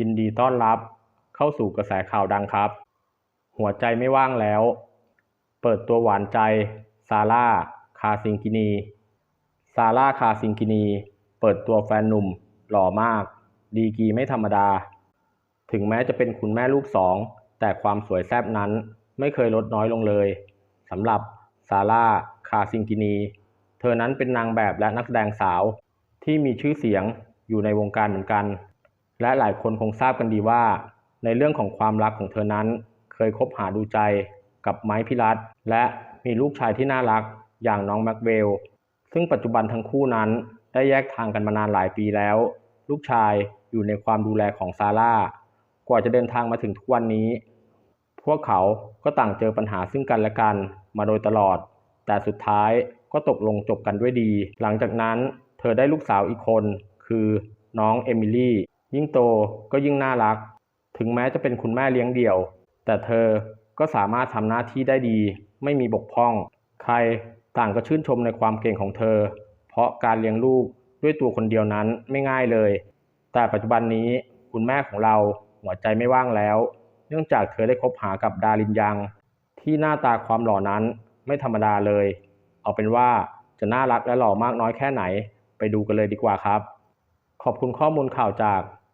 ยินดีต้อนรับเข้าสู่กระแสข่าวดังครับ หัวใจไม่ว่างแล้ว เปิดตัวหวานใจ ซาร่า คาซิงกินี ซาร่า คาซิงกินี เปิดตัวแฟนหนุ่ม หล่อมาก ดีกีไม่ธรรมดา ถึงแม้จะเป็นคุณแม่ลูกสอง แต่ความสวยแซ่บนั้นไม่เคยลดน้อยลงเลยสำหรับซาร่า คาซิงกินี เธอนั้นเป็นนางแบบและนักแสดงสาวที่มีชื่อเสียงอยู่ในวงการเหมือนกัน และหลายคนคงทราบกันดีว่า ในเรื่องของความรักของเธอนั้น เคยคบหาดูใจกับไม้พิรัตและมีลูกชายที่น่ารักอย่างน้องแม็กเวล ซึ่งปัจจุบันทั้งคู่นั้นได้แยกทางกันมานานหลายปีแล้ว ลูกชายอยู่ในความดูแลของซาร่ากว่าจะเดินทางมาถึงทุกวันนี้ พวกเขาก็ต่างเจอปัญหาซึ่งกันและกันมาโดยตลอด แต่สุดท้ายก็ตกลงจบกันด้วยดี หลังจากนั้นเธอได้ลูกสาวอีกคน คือน้องเอมิลี่ ยิ่งโตก็ยิ่งน่ารัก ถึงแม้จะเป็นคุณแม่เลี้ยงเดี่ยว แต่เธอก็สามารถทำหน้าที่ได้ดี ไม่มีบกพร่อง ใครต่างก็ชื่นชมในความเก่งของเธอ เพราะการเลี้ยงลูกด้วยตัวคนเดียวนั้นไม่ง่ายเลย แต่ปัจจุบันนี้คุณแม่ของเราหัวใจไม่ว่างแล้ว เนื่องจากเธอได้คบหากับดารินยัง ที่หน้าตาความหล่อนั้นไม่ธรรมดาเลย เอาเป็นว่าจะน่ารักและหล่อมากน้อยแค่ไหน ไปดูกันเลยดีกว่าครับ ขอบคุณข้อมูลข่าวจาก